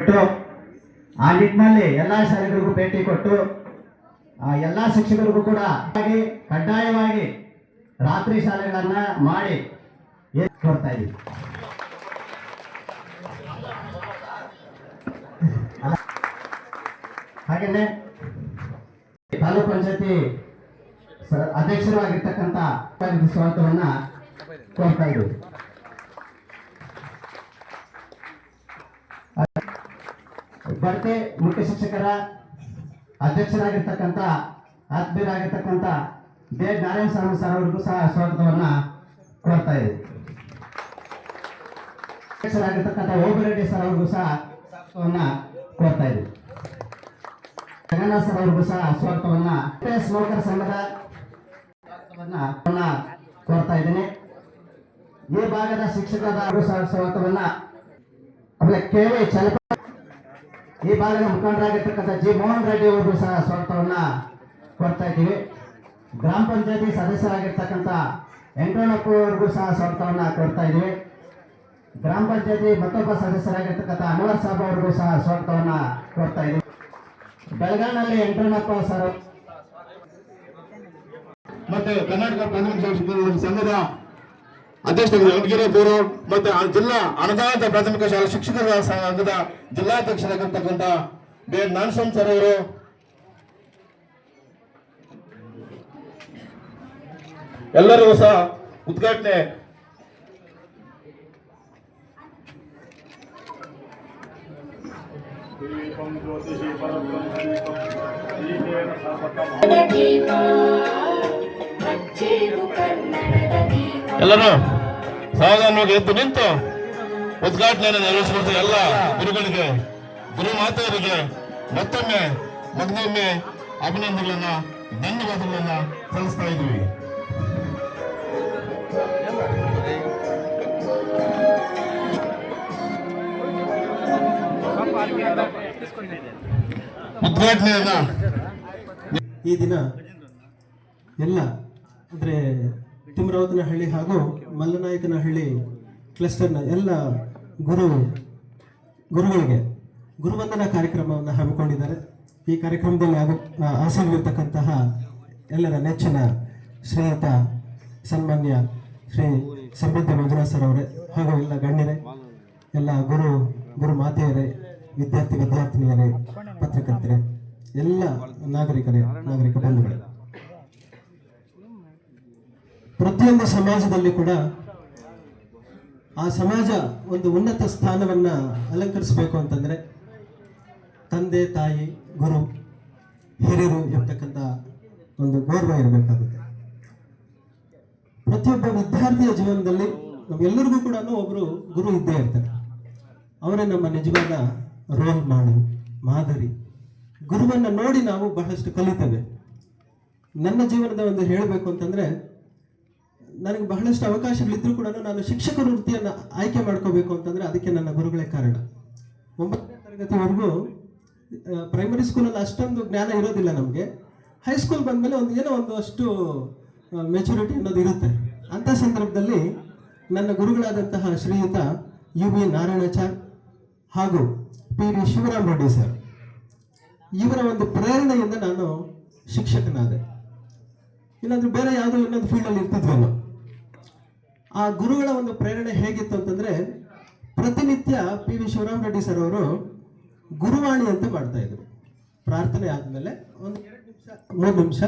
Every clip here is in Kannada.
ಕೊಟ್ಟು, ಆ ನಿಟ್ಟಿನಲ್ಲಿ ಎಲ್ಲಾ ಶಾಲೆಗಳಿಗೂ ಭೇಟಿ ಕೊಟ್ಟು ಎಲ್ಲ ಶಿಕ್ಷಕರಿಗೂ ಕೂಡ ಹಾಗೆ ಕಡ್ಡಾಯವಾಗಿ ರಾತ್ರಿ ಶಾಲೆಗಳನ್ನ ಮಾಡಿ ಕೊಡ್ತಾ ಅಲ್ಲ- ಹಾಗೇನೆ ತಾಲೂಕು ಪಂಚಾಯತಿ ಅಧ್ಯಕ್ಷರು ಆಗಿರ್ತಕ್ಕಂಥ ಸ್ವಾಗತವನ್ನ ಕೋರ್ತಾ ಇದ್ದೀವಿ. ಬಡತೆ ಮುಖ್ಯ ಶಿಕ್ಷಕರ ಅಧ್ಯಕ್ಷರಾಗಿರ್ತಕ್ಕಂಥ, ಆತ್ಮೀಯರಾಗಿರ್ತಕ್ಕಂಥ ಬೇ ನಾರಾಯಣ ಸ್ವಾಮಿ ಸರ್ ಅವರಿಗೂ ಸಹ ಸ್ವಾಗತವನ್ನ ಕೊಡ್ತಾ ಇದೆ ಅಧ್ಯಕ್ಷರಾಗಿರ್ತಕ್ಕಂಥ ಸರ್ ಅವ್ರಿಗೂ ಸಹ ಸ್ವಾಗತವನ್ನ ಕೊಡ್ತಾ ಇದ್ದೀವಿ ಜಗನ್ನಾಥ್ ಸರ್ ಅವ್ರಿಗೂ ಸಹ ಸ್ವಾಗತವನ್ನ ಸ್ಮೋಕರ್ ಸಂಘದ ಸ್ವಾಗತವನ್ನ ಕೋರ್ತಾ ಇದ್ದೀನಿ. ಈ ಭಾಗದ ಶಿಕ್ಷಕರ ಸ್ವಾಗತವನ್ನ, ಆಮೇಲೆ ಕೆ. ವಿ. ಚಲಪ ಈ ಬಾರಿನ ಮುಖಂಡರಾಗಿರ್ತಕ್ಕಂಥ ಜಿ ಮೋಹನ್ ರೆಡ್ಡಿ ಅವರಿಗೂ ಸಹ ಸ್ವಾಗತವನ್ನ ಕೊಡ್ತಾ ಇದ್ದೀವಿ. ಗ್ರಾಮ ಪಂಚಾಯತಿ ಸದಸ್ಯರಾಗಿರ್ತಕ್ಕಂಥ ವೆಂಕಣ್ಣಪ್ಪ ಅವರಿಗೂ ಸಹ ಸ್ವಾಗತವನ್ನ ಕೊಡ್ತಾ ಇದ್ದೀವಿ. ಗ್ರಾಮ ಪಂಚಾಯತಿ ಮತ್ತೊಬ್ಬ ಸದಸ್ಯರಾಗಿರ್ತಕ್ಕಂಥ ಅನ್ವರ್ ಸಾಬ್ ಅವರಿಗೂ ಸಹ ಸ್ವಾಗತವನ್ನ ಕೊಡ್ತಾ ಇದ್ದೀವಿ. ಬೆಳಗಾವಿನಲ್ಲಿ ವೆಂಕಣ್ಣಪ್ಪ ಸರ್. ಮತ್ತೆ ಕರ್ನಾಟಕ ಶಿಕ್ಷಕರ ಸಂಘದ ಯಲಗಿರಿ ಗೌರವ್ ಮತ್ತೆ ಜಿಲ್ಲಾ ಅನುದಾನಿತ ಪ್ರಾಥಮಿಕ ಶಾಲಾ ಶಿಕ್ಷಕರ ಸಂಘದ ಜಿಲ್ಲಾಧ್ಯಕ್ಷರಾಗಿರ್ತಕ್ಕಂಥ ಬಿ ನಾನ್ಸನ್ ಸರ್ ಅವರು. ಎಲ್ಲರಿಗೂ ಸಹ ಉದ್ಘಾಟನೆ. ಎಲ್ಲರೂ ಸಾವಧಾನವಾಗಿ ಎದ್ದು ನಿಂತು ಉದ್ಘಾಟನೆಯನ್ನು ನೆರವೇರಿಸಿಕೊಡ್ತ ಎಲ್ಲ ಗುರುಗಳಿಗೆ, ಗುರು ಮಾತೆಯರಿಗೆ ಮತ್ತೊಮ್ಮೆ ಮಗನೊಮ್ಮೆ ಅಭಿನಂದನೆಗಳನ್ನ, ಧನ್ಯವಾದಗಳನ್ನ ಸಲ್ಲಿಸ್ತಾ ಇದ್ದೀವಿ. ಉದ್ಘಾಟನೆಯನ್ನ ಈ ದಿನ ಎಲ್ಲ, ಅಂದರೆ ತಿಮ್ಮರಾವತನಹಳ್ಳಿ ಹಾಗೂ ಮಲ್ಲನಾಯಕನಹಳ್ಳಿ ಕ್ಲಸ್ಟರ್ನ ಎಲ್ಲ ಗುರು ಗುರುಗಳಿಗೆ ಗುರುವಂದನಾ ಕಾರ್ಯಕ್ರಮವನ್ನು ಹಮ್ಮಿಕೊಂಡಿದ್ದಾರೆ. ಈ ಕಾರ್ಯಕ್ರಮದಲ್ಲಿ ಆಗ ಆಸೀನವಿರ್ತಕ್ಕಂತಹ ಎಲ್ಲರ ನೆಚ್ಚಿನ ಶ್ರೀಯುತ ಸನ್ಮಾನ್ಯ ಶ್ರೀ ಸಮೃದ್ಧ ಮಂಜುನಾಥ್ ಸರ್ ಅವರೇ ಹಾಗೂ ಎಲ್ಲ ಗಣ್ಯರೇ ಎಲ್ಲ ಗುರು ಗುರು ಮಾತೆಯರೇ ವಿದ್ಯಾರ್ಥಿ ವಿದ್ಯಾರ್ಥಿನಿಯರೇ ಪತ್ರಕರ್ತರೇ ಎಲ್ಲ ನಾಗರಿಕರೇ ನಾಗರಿಕ ಬಂಧುಗಳೇ. ಪ್ರತಿಯೊಂದು ಸಮಾಜದಲ್ಲಿ ಕೂಡ ಆ ಸಮಾಜ ಒಂದು ಉನ್ನತ ಸ್ಥಾನವನ್ನ ಅಲಂಕರಿಸಬೇಕು ಅಂತಂದ್ರೆ ತಂದೆ, ತಾಯಿ, ಗುರು, ಹಿರಿಯರು ಎಂಬತಕ್ಕಂಥ ಒಂದು ಗೌರವ ಇರಬೇಕಾಗುತ್ತೆ. ಪ್ರತಿಯೊಬ್ಬ ವಿದ್ಯಾರ್ಥಿಯ ಜೀವನದಲ್ಲಿ ನಮ್ಗೆಲ್ಲರಿಗೂ ಕೂಡ ಒಬ್ಬರು ಗುರು ಇದ್ದೇ ಇರ್ತಾರೆ. ಅವರೇ ನಮ್ಮ ನಿಜವಾದ ರೋಲ್ ಮಾಡು ಮಾದರಿ. ಗುರುವನ್ನು ನೋಡಿ ನಾವು ಬಹಳಷ್ಟು ಕಲಿತೇವೆ. ನನ್ನ ಜೀವನದ ಒಂದು ಹೇಳಬೇಕು ಅಂತಂದ್ರೆ ನನಗೆ ಬಹಳಷ್ಟು ಅವಕಾಶಗಳಿದ್ರೂ ಕೂಡ ನಾನು ಶಿಕ್ಷಕ ವೃತ್ತಿಯನ್ನು ಆಯ್ಕೆ ಮಾಡ್ಕೋಬೇಕು ಅಂತಂದ್ರೆ ಅದಕ್ಕೆ ನನ್ನ ಗುರುಗಳೇ ಕಾರಣ. ಒಂಬತ್ತನೇ ತರಗತಿವರೆಗೂ ಪ್ರೈಮರಿ ಸ್ಕೂಲಲ್ಲಿ ಅಷ್ಟೊಂದು ಜ್ಞಾನ ಇರೋದಿಲ್ಲ ನಮಗೆ. ಹೈಸ್ಕೂಲ್ ಬಂದಮೇಲೆ ಒಂದು ಏನೋ ಒಂದು ಅಷ್ಟು ಮೆಚುರಿಟಿ ಅನ್ನೋದು ಇರುತ್ತೆ. ಅಂಥ ಸಂದರ್ಭದಲ್ಲಿ ನನ್ನ ಗುರುಗಳಾದಂತಹ ಶ್ರೀಯುತ ಯು ವಿ ನಾರಾಯಣಾಚಾರ್ ಹಾಗೂ P V Shivaram Reddy sir, ಇವರ ಒಂದು ಪ್ರೇರಣೆಯಿಂದ ನಾನು ಶಿಕ್ಷಕನಾದೆ. ಇಲ್ಲಾಂದ್ರೆ ಬೇರೆ ಯಾವುದೋ ಇನ್ನೊಂದು ಫೀಲ್ಡಲ್ಲಿ ಇರ್ತಿದ್ವೇನೋ ಆ ಗುರುಗಳ ಒಂದು ಪ್ರೇರಣೆ ಹೇಗಿತ್ತು ಅಂತಂದ್ರೆ ಪ್ರತಿನಿತ್ಯ P V Shivaram Reddy sir ಅವರು ಗುರುವಾಣಿ ಅಂತ ಮಾಡ್ತಾ ಇದ್ರು. ಪ್ರಾರ್ಥನೆ ಆದಮೇಲೆ ಒಂದು ಎರಡು ನಿಮಿಷ, ಮೂರು ನಿಮಿಷ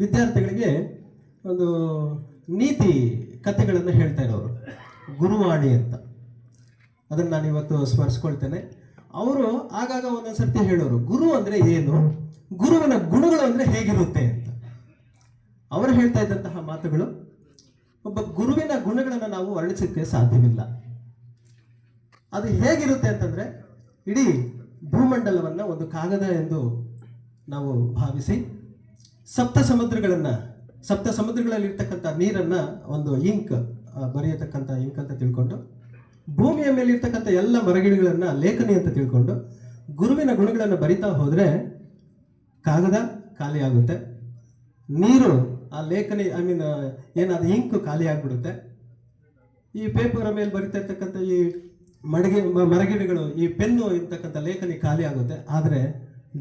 ವಿದ್ಯಾರ್ಥಿಗಳಿಗೆ ಒಂದು ನೀತಿ ಕಥೆಗಳನ್ನು ಹೇಳ್ತಾ ಇರೋರು. ಗುರುವಾಣಿ ಅಂತ. ಅದನ್ನು ನಾನು ಇವತ್ತು ಸ್ಮರಿಸ್ಕೊಳ್ತೇನೆ. ಅವರು ಆಗಾಗ ಒಂದೊಂದು ಸರ್ತಿ ಹೇಳೋರು, ಗುರು ಅಂದರೆ ಏನು? ಗುರುವಿನ ಗುಣಗಳು ಅಂದರೆ ಹೇಗಿರುತ್ತೆ ಅಂತ. ಅವರು ಹೇಳ್ತಾ ಇದ್ದಂತಹ ಮಾತುಗಳು ಒಬ್ಬ ಗುರುವಿನ ಗುಣಗಳನ್ನು ನಾವು ವರ್ಣಿಸಕ್ಕೆ ಸಾಧ್ಯವಿಲ್ಲ. ಅದು ಹೇಗಿರುತ್ತೆ ಅಂತಂದ್ರೆ, ಇಡೀ ಭೂಮಂಡಲವನ್ನ ಒಂದು ಕಾಗದ ಎಂದು ನಾವು ಭಾವಿಸಿ, ಸಪ್ತ ಸಮುದ್ರಗಳನ್ನು, ಸಪ್ತ ಸಮುದ್ರಗಳಲ್ಲಿ ಇರ್ತಕ್ಕಂಥ ನೀರನ್ನ ಒಂದು ಇಂಕ್ ಬರೆಯತಕ್ಕಂಥ ಇಂಕ್ ಅಂತ ತಿಳ್ಕೊಂಡು, ಭೂಮಿಯ ಮೇಲೆ ಇರ್ತಕ್ಕಂಥ ಎಲ್ಲ ಮರಗಿಡಗಳನ್ನು ಲೇಖನಿ ಅಂತ ತಿಳ್ಕೊಂಡು, ಗುರುವಿನ ಗುಣಗಳನ್ನು ಬರಿತಾ ಹೋದರೆ ಕಾಗದ ಖಾಲಿ ಆಗುತ್ತೆ ನೀರು ಆ ಲೇಖನಿ ಐ ಮೀನ್ ಏನಾದ್ರು ಇಂಕ್ ಖಾಲಿ ಆಗ್ಬಿಡುತ್ತೆ. ಈ ಪೇಪರ್ ಮೇಲೆ ಬರಿತಾ ಇರ್ತಕ್ಕಂಥ ಈ ಮಡಗಿ ಮರಗಿಡಗಳು, ಈ ಪೆನ್ನು ಇರ್ತಕ್ಕಂಥ ಲೇಖನಿ ಖಾಲಿ ಆಗುತ್ತೆ. ಆದರೆ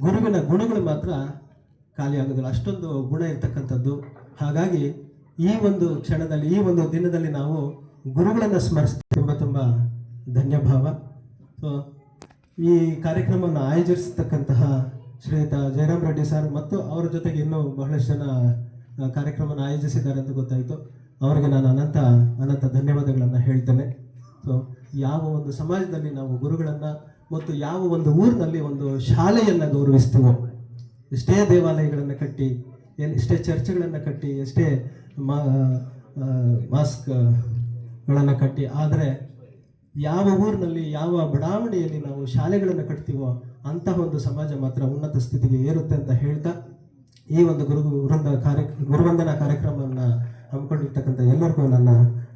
ಗುರುವಿನ ಗುಣಗಳು ಮಾತ್ರ ಖಾಲಿ ಆಗೋದಿಲ್ಲ. ಅಷ್ಟೊಂದು ಗುಣ ಇರ್ತಕ್ಕಂಥದ್ದು. ಹಾಗಾಗಿ ಈ ಒಂದು ಕ್ಷಣದಲ್ಲಿ, ಈ ಒಂದು ದಿನದಲ್ಲಿ ನಾವು ಗುರುಗಳನ್ನು ಸ್ಮರಿಸ್ತೀವಿ. ತುಂಬ ತುಂಬ ಧನ್ಯಭಾವ ಸೊ ಈ ಕಾರ್ಯಕ್ರಮವನ್ನು ಆಯೋಜಿಸ್ತಕ್ಕಂತಹ ಶ್ರೀಯುತ ಜಯರಾಮ್ ರೆಡ್ಡಿ ಸರ್ ಮತ್ತು ಅವರ ಜೊತೆಗೆ ಇನ್ನೂ ಬಹಳಷ್ಟು ಜನ ಕಾರ್ಯಕ್ರಮನ ಆಯೋಜಿಸಿದ್ದಾರೆ ಅಂತ ಗೊತ್ತಾಯಿತು. ಅವರಿಗೆ ನಾನು ಅನಂತ ಅನಂತ ಧನ್ಯವಾದಗಳನ್ನು ಹೇಳ್ತೇನೆ. ಸೊ ಯಾವ ಒಂದು ಸಮಾಜದಲ್ಲಿ ನಾವು ಗುರುಗಳನ್ನು ಮತ್ತು ಯಾವ ಒಂದು ಊರಿನಲ್ಲಿ ಒಂದು ಶಾಲೆಯನ್ನು ಗೌರವಿಸ್ತೀವೋ, ಎಷ್ಟೇ ದೇವಾಲಯಗಳನ್ನು ಕಟ್ಟಿ ಏನು ಎಷ್ಟೇ ಚರ್ಚ್ಗಳನ್ನು ಕಟ್ಟಿ, ಎಷ್ಟೇ ಮಾ ಮಾಸ್ಕ್ಗಳನ್ನು ಕಟ್ಟಿ, ಆದರೆ ಯಾವ ಊರಿನಲ್ಲಿ ಯಾವ ಬಡಾವಣೆಯಲ್ಲಿ ನಾವು ಶಾಲೆಗಳನ್ನು ಕಟ್ತೀವೋ, ಅಂತಹ ಒಂದು ಸಮಾಜ ಮಾತ್ರ ಉನ್ನತ ಸ್ಥಿತಿಗೆ ಏರುತ್ತೆ ಅಂತ ಹೇಳ್ತಾ ಈ ಒಂದು ಗುರು ವೃಂದ ಕಾರ್ಯ, ಗುರುವಂದನಾ ಕಾರ್ಯಕ್ರಮವನ್ನು ಹಮ್ಮಿಕೊಂಡಿರ್ತಕ್ಕಂಥ ಎಲ್ಲರಿಗೂ ನನ್ನ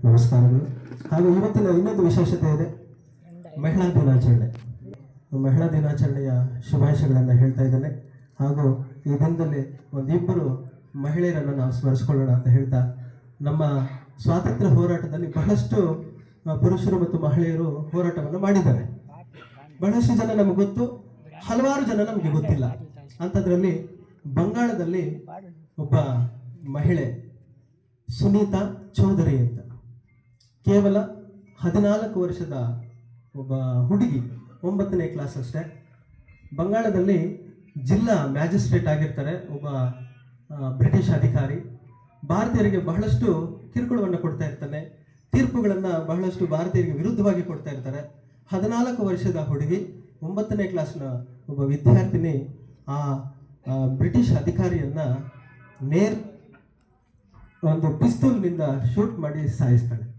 ನಮಸ್ಕಾರಗಳು. ಹಾಗೂ ಇವತ್ತಿನ ಇನ್ನೊಂದು ವಿಶೇಷತೆ ಇದೆ. ಮಹಿಳಾ ದಿನಾಚರಣೆ. ಮಹಿಳಾ ದಿನಾಚರಣೆಯ ಶುಭಾಶಯಗಳನ್ನು ಹೇಳ್ತಾ ಇದ್ದೇನೆ. ಹಾಗೂ ಈ ದಿನದಲ್ಲಿ ಒಂದಿಬ್ಬರು ಮಹಿಳೆಯರನ್ನು ನಾವು ಸ್ಮರಿಸ್ಕೊಳ್ಳೋಣ ಅಂತ ಹೇಳ್ತಾ, ನಮ್ಮ ಸ್ವಾತಂತ್ರ್ಯ ಹೋರಾಟದಲ್ಲಿ ಬಹಳಷ್ಟು ಪುರುಷರು ಮತ್ತು ಮಹಿಳೆಯರು ಹೋರಾಟವನ್ನು ಮಾಡಿದ್ದಾರೆ. ಬಹಳಷ್ಟು ಜನ ನಮಗೆ ಗೊತ್ತು, ಹಲವಾರು ಜನ ನಮಗೆ ಗೊತ್ತಿಲ್ಲ. ಅಂಥದ್ರಲ್ಲಿ ಬಂಗಾಳದಲ್ಲಿ ಒಬ್ಬ ಮಹಿಳೆ ಸುನೀತಾ ಚೌಧರಿ ಅಂತ. ಕೇವಲ ಹದಿನಾಲ್ಕು ವರ್ಷದ ಒಬ್ಬ ಹುಡುಗಿ ಒಂಬತ್ತನೇ ಕ್ಲಾಸ್ ಅಷ್ಟೇ. ಬಂಗಾಳದಲ್ಲಿ ಜಿಲ್ಲಾ ಮ್ಯಾಜಿಸ್ಟ್ರೇಟ್ ಆಗಿರ್ತಾರೆ, ಒಬ್ಬ ಬ್ರಿಟಿಷ್ ಅಧಿಕಾರಿ. ಭಾರತೀಯರಿಗೆ ಬಹಳಷ್ಟು ಕಿರುಕುಳವನ್ನು ಕೊಡ್ತಾ ಇರ್ತಾನೆ. ತೀರ್ಪುಗಳನ್ನು ಬಹಳಷ್ಟು ಭಾರತೀಯರಿಗೆ ವಿರುದ್ಧವಾಗಿ ಕೊಡ್ತಾ ಇರ್ತಾರೆ. ಹದಿನಾಲ್ಕು ವರ್ಷದ ಹುಡುಗಿ, ಒಂಬತ್ತನೇ ಕ್ಲಾಸ್ನ ಒಬ್ಬ ವಿದ್ಯಾರ್ಥಿನಿ, ಆ ಬ್ರಿಟಿಷ್ ಅಧಿಕಾರಿಯನ್ನ ನೇರ್ ಒಂದು ಪಿಸ್ತೂಲ್ನಿಂದ ಶೂಟ್ ಮಾಡಿ ಸಾಯಿಸ್ತಾಳೆ.